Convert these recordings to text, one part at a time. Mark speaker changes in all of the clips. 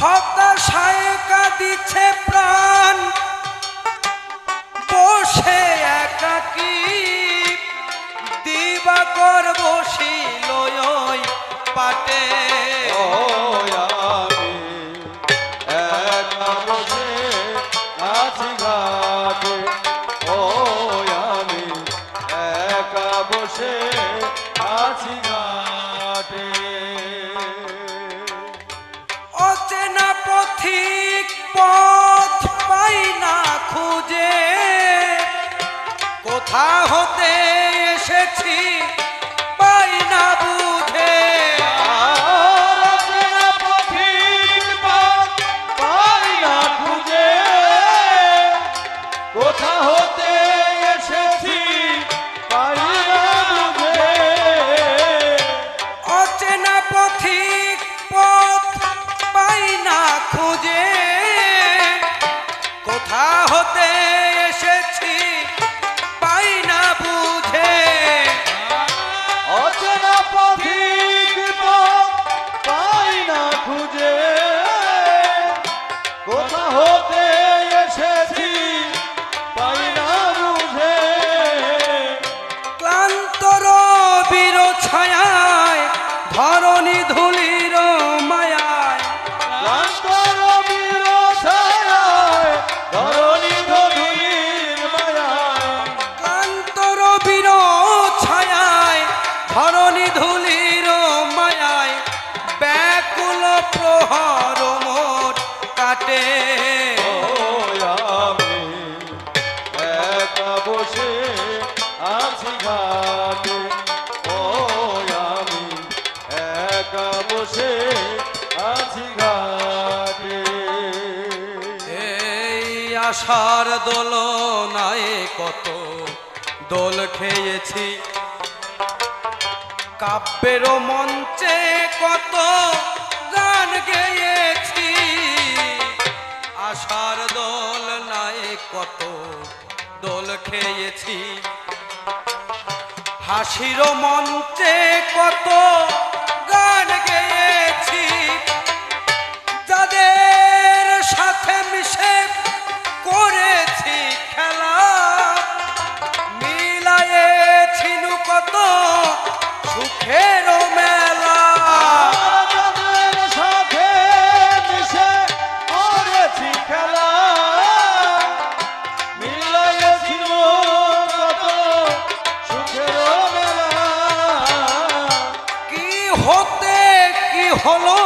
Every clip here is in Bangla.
Speaker 1: হতাশায় কাঁদিছে প্রাণ। বসে একাকি দিবাকর বসিল পাটে।
Speaker 2: ও
Speaker 1: কোথা হতে এসেছি? ছায়া নায়ে কত দোল খেয়েছি। কাব্যেরও মঞ্চে কত গান গেয়েছি। আশার দোল নায়ে কত দোল খেয়েছি। হাসির মঞ্চে কত গান গেয়েছি। যাদের সাথে হলো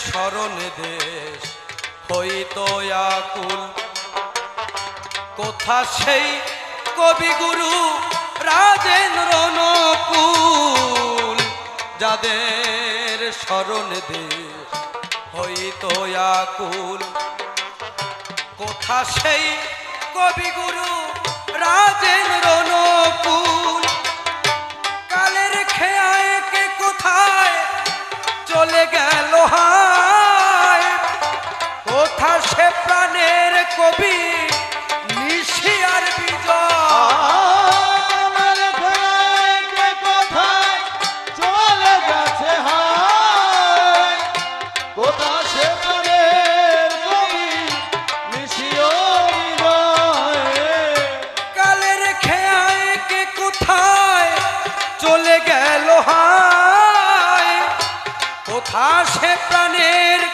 Speaker 1: স্মরণ দেশ হইত আকুল কোথা সেই কবিগুরু রাজেন্দ্র নকুল, যাদের স্মরণ দেশ হইত আকুল কোথা সেই কবিগুরু রাজেন্দ্র নকুল চলে গেল হায়। কোথা সে প্রাণ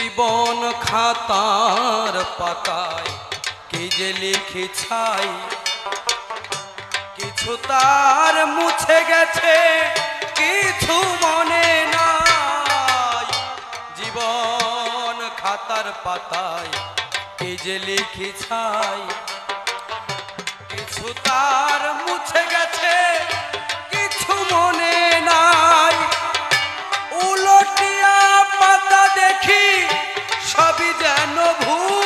Speaker 1: জীবন খাতার পাতায় কি যে লিখি ছাই। কিছু তার মুছে গেছে, কিছু মনে নাই। জীবন খাতার পাতায় কি যে লিখি ছাই। কিছু তার মুছে গেছে, কিছু মনে যেন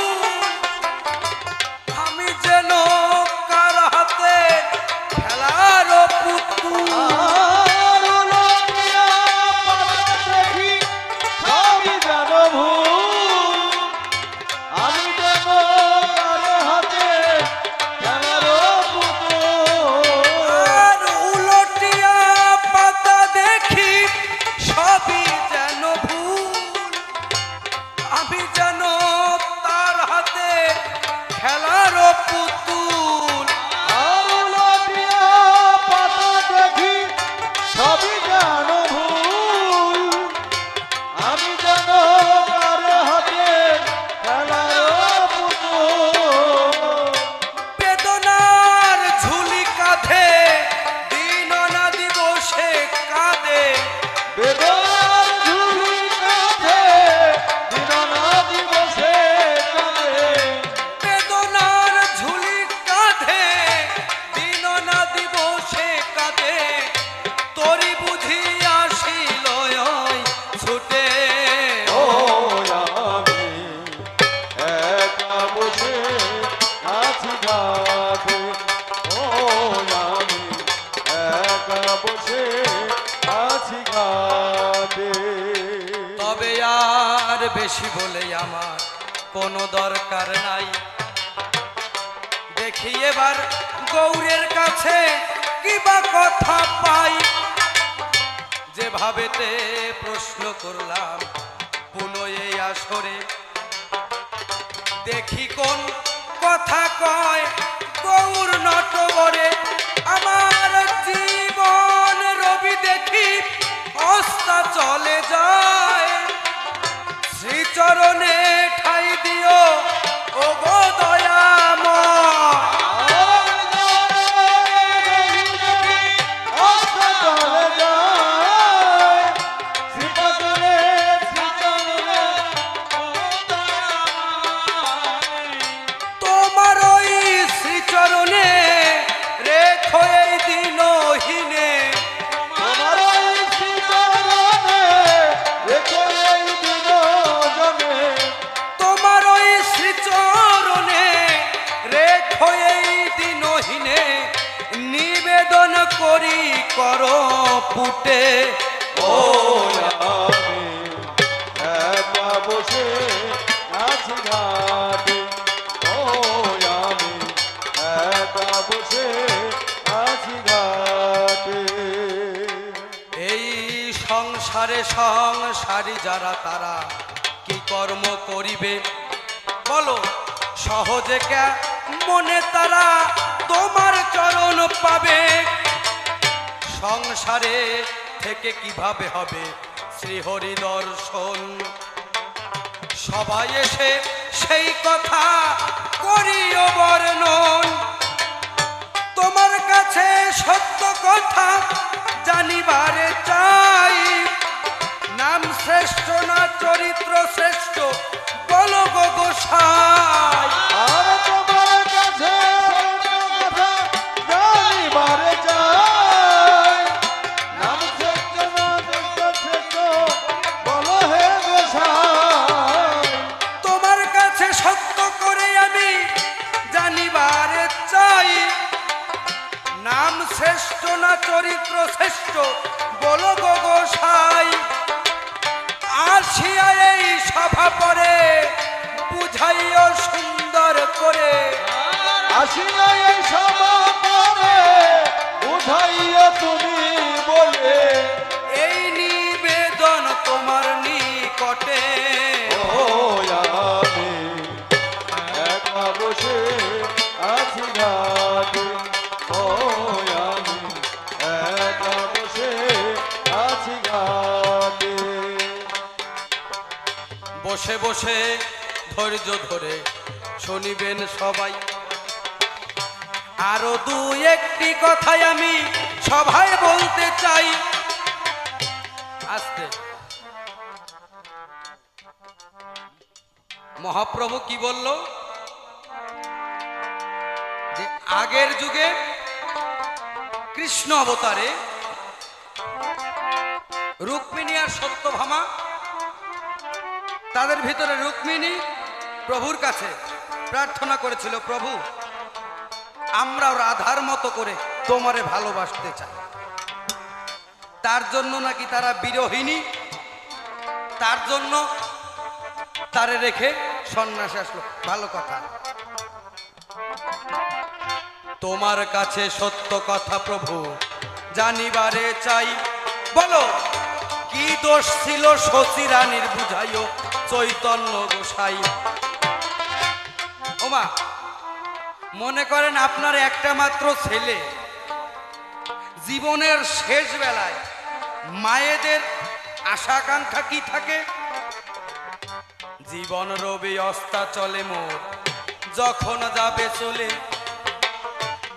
Speaker 1: কাছে কিবা কথা পাই। যেভাবেতে প্রশ্ন করলাম, পুনঃ আসরে। দেখি কোন কথা কয়, গৌর নটবরে। আমার জীবন রবি দেখি, অস্তা চলে যায়। শ্রীচরণে ঠাই পুটে ও
Speaker 2: আছি
Speaker 1: এই সংসারে সংসারী যারা, তারা কি কর্ম করিবে? বলো, সহজে কে? মনে তারা তোমার চরণ পাবে। সংসারে থেকে কীভাবে হবে শ্রীহরি দর্শন? সবাই এসে সেই কথা করিও বর্ণন। তোমার কাছে সত্য কথা জানিবারে চাই। নাম শ্রেষ্ঠ না চরিত্র শ্রেষ্ঠ বলো গো গোসাই। চরিত্র শ্রেষ্ঠ, বলো গোসাই। আসিয়া এই সভা পরে, বুঝাইও সুন্দর করে।
Speaker 2: আসিয়া এই সভা পরে বুঝাইয়া তুমি বসে বসে
Speaker 1: ধৈর্য ধরে শুনিবেন সবাই। আরও দু একটি কথাই আমি সভায় বলতে চাই। আস্তে মহাপ্রভু কি বলল? যে আগের যুগে কৃষ্ণ অবতারে রুক্মিণী আর সত্যভামা তাদের ভিতরে রুক্মিণী প্রভুর কাছে প্রার্থনা করেছিল, প্রভু, আমরাও রাধার মতো করে তোমারে ভালোবাসতে চাই। তার জন্য নাকি তারা বিরোহিনী তার জন্য তারে রেখে সন্ন্যাসে আসলো। ভালো কথা। তোমার কাছে সত্য কথা, প্রভু, জানিবারে চাই। বলো, কি দোষ ছিল শচী রানীর বুঝাইও? চৈতন্য গোসাই। ওমা, মনে করেন আপনার একটা মাত্র ছেলে। জীবনের শেষ বেলায় মায়েদের আশা আকাঙ্ক্ষা কি থাকে? জীবন রবি অস্তা চলে মোর, যখন যাবে চলে।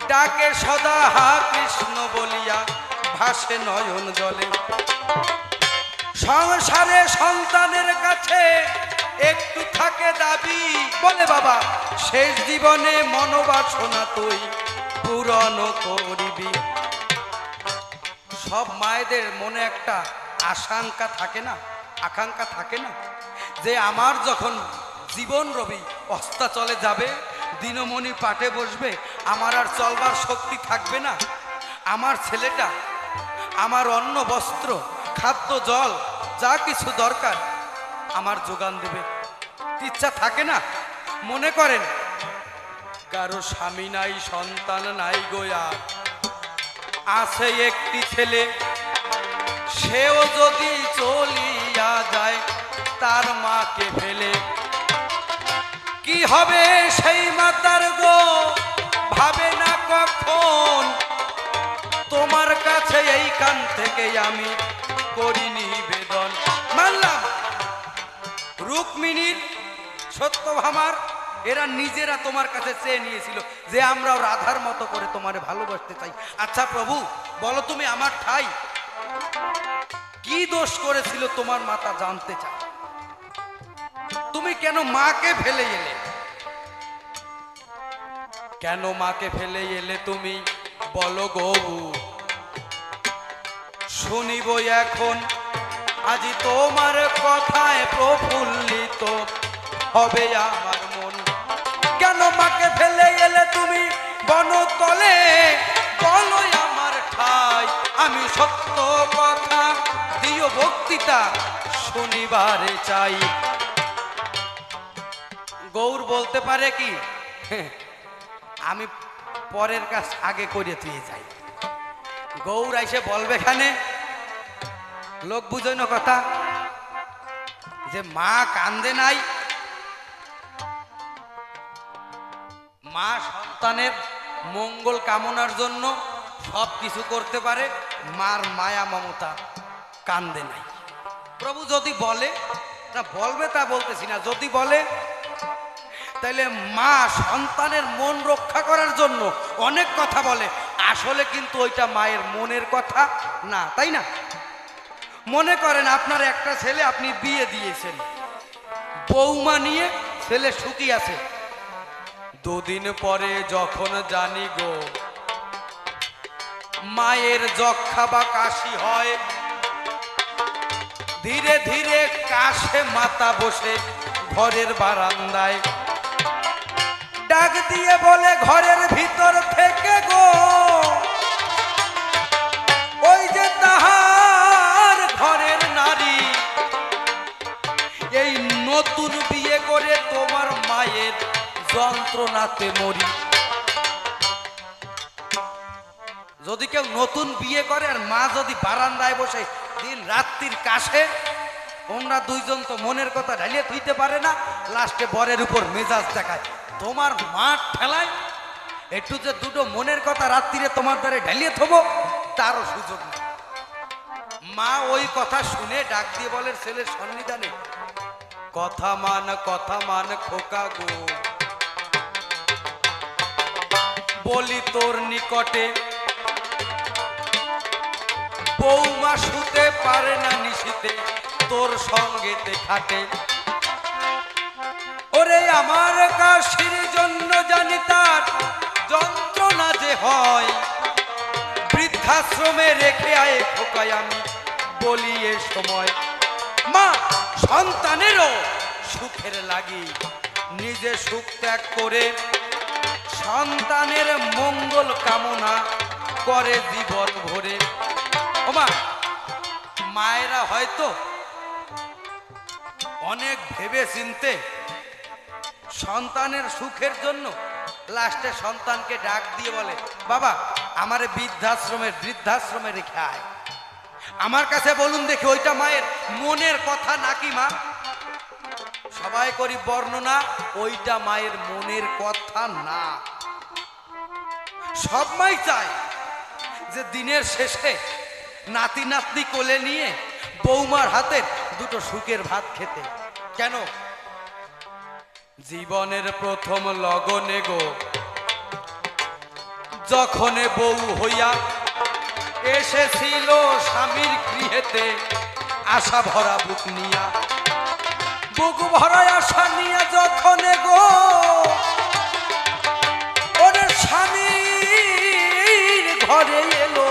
Speaker 1: ডাকে সদা হা কৃষ্ণ বলিয়া ভাসে নয়ন জলে। সংসারে সন্তানের কাছে একটু থাকে দাবি। বলে বাবা, শেষ জীবনে মনোবাসনা তুই পূরণ করবি। সব মায়েদের মনে একটা আশঙ্কা থাকে না? আকাঙ্ক্ষা থাকে না? যে আমার যখন জীবন রবি অস্তাচলে যাবে, দিনমণি পাটে বসবে, আমার আর চলবার শক্তি থাকবে না? আমার ছেলেটা, আমার অন্ন বস্ত্র খাদ্য, জল, যা কিছু দরকার আমার যোগান দেবে। ইচ্ছা থাকে না? মনে করেন? কারও স্বামী নাই, সন্তান নাই গোয়া আছে একটি ছেলে, সেও যদি চলিয়া যায়, তার মাকে ফেলে। কি হবে সেই মাতার গো? ভাবে না কখন? তোমার কাছে এইখান থেকে আমি করি নিবেদন মানলাম, রুক্মিণীর সত্যভামার এরা নিজেরা তোমার কাছে চেয়ে নিয়েছিল যে আমরাও রাধার মতো করে তোমারে ভালোবাসতে চাই। আচ্ছা প্রভু, বলো তুমি আমার ঠাই। কি দোষ করেছিল তোমার মাতা জানতে চাই তুমি কেন মাকে ফেলে এলে? কেন মাকে ফেলে এলে তুমি? বলো গবু শুনিব এখন। আজি তোমার কথায় প্রফুল্লিত হবে আমার মন। কেন মাকে ফেলে এলে তুমি বনতলে? বলো আমার ঠাই আমি সত্য কথা দিও বক্তৃতা শনিবারে চাই। গৌর বলতে পারে কি "হ্যাঁ, আমি পরের কাজ আগে করে তুই যাই। গৌর এসে বলবে এখানে লোক বুঝই না কথা যে মা কান্দে নাই। মা সন্তানের মঙ্গল কামনার জন্য সব কিছু করতে পারে, মার মায়া মমতা কান্দে নাই। প্রভু যদি বলে না বলবে তা বলতেছি না, যদি বলে, তাইলে মা সন্তানের মন রক্ষা করার জন্য অনেক কথা বলে। আসলে কিন্তু ওইটা মায়ের মনের কথা না, তাই না? মনে করেন আপনার একটা ছেলে আপনি বিয়ে দিয়েছেন। বৌমা নিয়ে ছেলে সুখী আছে। দুদিন পরে যখন জানি গো, মায়ের যক্ষা বা কাশি হয়, ধীরে ধীরে কাশে মাথা বসে ঘরের বারান্দায়। ডাক দিয়ে বলে, ঘরের ভিতর থেকে গো। যন্ত্রণাতে মরি। যদি কেউ নতুন বিয়ে করে আর মা যদি বারান্দায় বসে দিন রাত্রির কাছে ওমরা দুইজন তো মনের কথা ঢালিয়ে থুইতে পারে না, লাস্টে বরের উপর মেজাজ দেখায়। তোমার মাঠ ঠেলায় একটু যে দুটো মনের কথা রাত্রিরে তোমার দ্বারে ঢালিয়ে থবো, তারও সুযোগ নেই। মা ওই কথা শুনে ডাক দিয়ে বলে, ছেলের সন্নিধানে, কথা মান কথা মান খোকা গো। বলি তোর নিকটে। বৌমা শুতে পারে না নিশিতে, তোর সঙ্গেতে খাটে। ওরে আমার কাশির জন্য জানি তার যন্ত্রণা যে হয়। বৃদ্ধাশ্রমে রেখে আয় খোকায় আমি, বলি এ সময়। মা, সন্তানেরও সুখের লাগি, নিজে সুখ ত্যাগ করে সন্তানের মঙ্গল কামনা করে জীবন ভরে। ওমা মায়েরা হয়তো অনেক ভেবে চিনতে সন্তানের সুখের জন্য লাস্টে সন্তানকে ডাক দিয়ে বলে, বাবা, আমার বৃদ্ধাশ্রমের বৃদ্ধাশ্রমে রেখে আয়। আমার কাছে বলুন দেখি ওইটা মায়ের মনের কথা নাকি মা? সবাই করি বর্ণনা, ওইটা মায়ের মনের কথা না। সব মাই চায় যে দিনের শেষে নাতি নাতনি কোলে নিয়ে বৌমার হাতে দুটো সুখের ভাত খেতে। কেন? জীবনের প্রথম লগনে গো, যখনে বউ হইয়া এসেছিল স্বামীর গৃহেতে, আশা ভরা বুক নিয়া বুক ভরায় আশা নিয়া যখনে গো ওরে স্বামীর ঘরে এলো।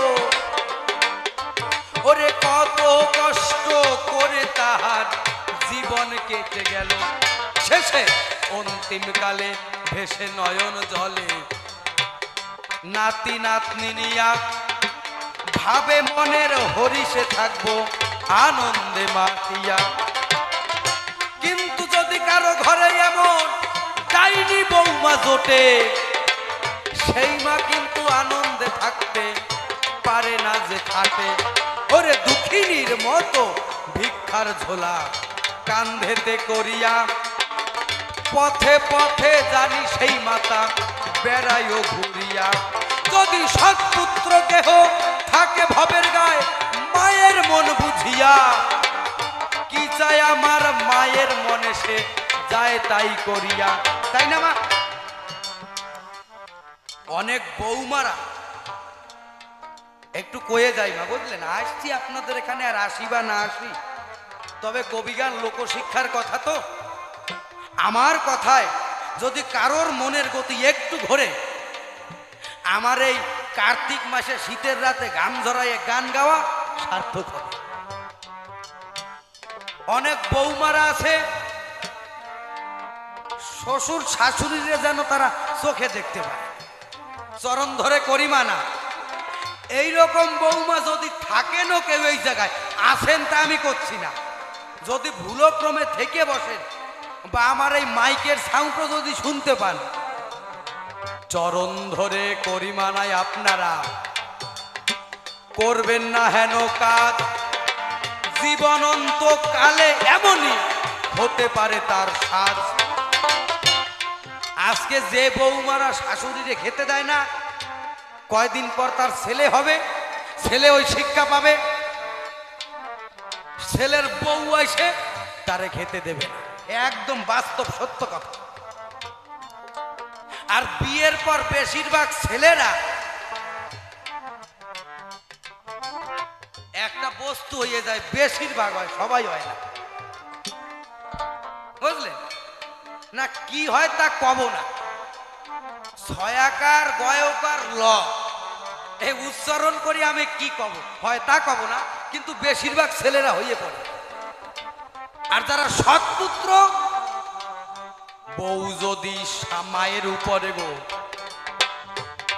Speaker 1: ওরে কত কষ্ট করে তাহার জীবন কেটে গেল। শেষে অন্তিমকালে ভেসে নয়ন জলে। নাতি নাতনি নিয়া ভাবে মনের হরিষে থাকব, আনন্দে মাতিয়া। কারও ঘরে এমন ডাইনি বৌমা জোটে। সেই মা কিন্তু আনন্দে থাকতে পারে না যে খাটে। ওরে দুঃখিনীর মতো ভিক্ষার ঝোলা কান্ধেতে করিয়া পথে পথে জানি সেই মাতা বেড়াইও ঘুরিয়া। যদি সৎপুত্র কেহ থাকে ভবের গায়ে, মায়ের মন বুঝিয়া, কি চাই আমার মায়ের মনে সে? যায় তাই করিয়া। তাই না, মা? অনেক বৌমারা একটু কয়ে যাই মা, বুঝলেন? আসছি আপনাদের এখানে আর আসি বা না আসি। তবে কবিগান লোকশিক্ষার কথা তো। আমার কথায় যদি কারোর মনের গতি একটু ঘোরে, আমার এই কার্তিক মাসে শীতের রাতে গান ধরাইয়ে গান গাওয়া সার্থক হবে। অনেক বৌমারা আছে শ্বশুর শাশুড়িরে যেন তারা চোখে দেখতে পায়। চরণ ধরে করিমা না এইরকম বৌমা যদি থাকেনও কেউ এই জায়গায়, আসেন তা আমি করছি না। যদি ভুলক্রমে থেকে বসেন বা আমার এই মাইকের সাউন্ডও যদি শুনতে পান। চরণ ধরে করিমানায় আপনারা করবেন না হেন কাজ। জীবনন্ত কালে এমনই হতে পারে তার সাজ। আজকে যে বৌমারা শাশুড়িরে খেতে দেয় না, কয়দিন পর তার ছেলে হবে, ছেলে ওই শিক্ষা পাবে। ছেলের বউ এসে তারে খেতে দেবে একদম বাস্তব সত্য কথা। আর বিয়ের পর বেশিরভাগ ছেলেরা একটা বস্তু হয়ে যায়, বেশিরভাগ হয়, সবাই হয় না। বুঝলেন? না কি হয় তা কব না। ছয়াকার, গয়কার, ল। এই উচ্চারণ করি আমি কি কব? হয় তা কব না, কিন্তু বেশিরভাগ ছেলেরা হয়ে পড়ে। আর যারা সৎপুত্র বউ যদি সা- মায়ের উপরে গো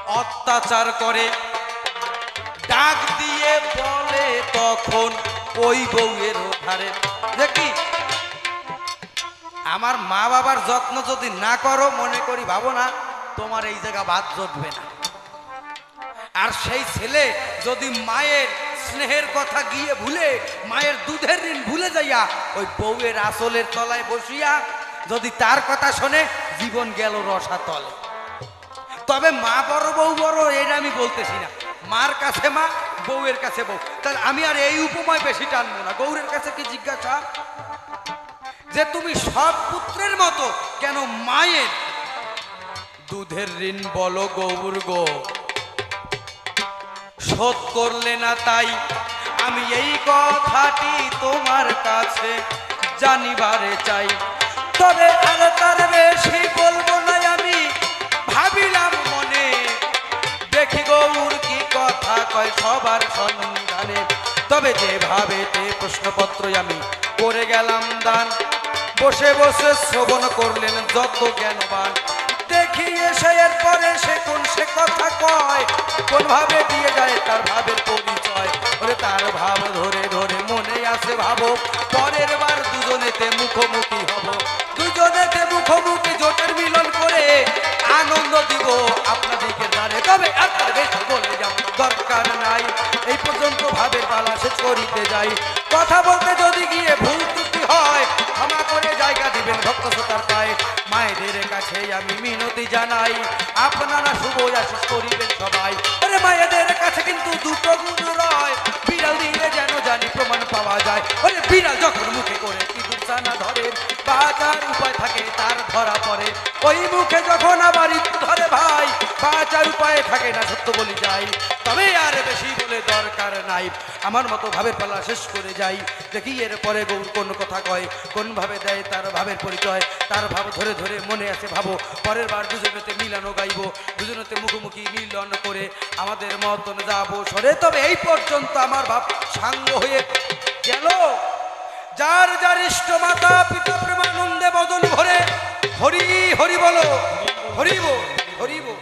Speaker 1: অত্যাচার করে, ডাক দিয়ে বলে তখন ওই বউয়ের ধারে দেখি আমার মা বাবার যত্ন যদি না করো, মনে করি ভাবো না, তোমার এই জায়গা বাদ জুটবে না। আর সেই ছেলে যদি মায়ের স্নেহের কথা গিয়ে ভুলে, মায়ের দুধের ঋণ ভুলে যাইয়া ওই বউয়ের আসলের তলায় বসিয়া যদি তার কথা শোনে, জীবন গেল রসা তলে। তবে মা বড়, বউ বড়, এটা আমি বলতেছি না। মার কাছে মা, বউয়ের কাছে বউ। তাহলে আমি আর এই উপমায় বেশি টানবো না। গৌরের কাছে কি জিজ্ঞাসা? যে তুমি সব পুত্রের মতো, কেন মায়ের? দুধের ঋণ বলো গৌর গো। শোধ করলে না তাই আমি এই কথাটি তোমার কাছে জানিবারে চাই। তবে আর তার বেশি বলব না আমি, ভাবিলাম মনে। দেখি গৌর কি কথা কয় সবার সন্ধানে। তবে যেভাবে প্রশ্নপত্র আমি করে গেলাম দান বসে বসে শ্রবণ করলেন যত জ্ঞানবান। দেখি এসে এর পরে সে কোন সে কথা কয়, কোন ভাবে দিয়ে যায় তার ভাবের পরিচয়। ওরে তার ভাব ধরে ধরে মনে আসে ভাবো, পরের বার দুজনেতে মুখোমুখি হব। দুজনেতে মুখোমুখি জোটের মিলন করে আনন্দ দিব আপনাদেরকে দ্বারে। তবে আপনার বেশি বলে যাব, দরকার নাই। এই পর্যন্ত ভাবের পালা শেষ করিতে যাই কথা বলতে যদি গিয়ে ভুল হয়, ক্ষমা করে জায়গা দিবেন ভক্ত শ্রোতার পায়ে কাছে আমি মিনতি জানাই, আপনারা শুভ আশিস করিবেন সবাই। কাছে কিন্তু দুটো গুণ রয়, বিড়াল দিয়ে যেন জানি প্রমাণ পাওয়া যায়। ওরে বিড়াল যখন মুখে করে ইঁদুর চানা ধরে, বাঁচার উপায় থাকে তার ধরা পড়ে। ওই মুখে যখন আবার ধরে ভাই, বাঁচার উপায় থাকে না সত্য বলি যাই। নাই আমার মতো ভাবের পালা শেষ করে যাই। দেখি এর পরে গৌর কোন কথা কয়, কোন ভাবে দেয় তার ভাবের পরিচয়। তার ভাব ধরে ধরে মনে আছে ভাবো। পরের বার দুজনেতে মিলানো গাইবো। দুজনেতে মুখোমুখি মিলন করে আমাদের মতন যাব। সরে তবে এই পর্যন্ত আমার ভাব সাঙ্গ হয়ে গেল। যার যার ইষ্ট মাতা পিতা প্রেমানন্দে বদন ভরে, হরি হরি বলো, হরি বল হরি বল।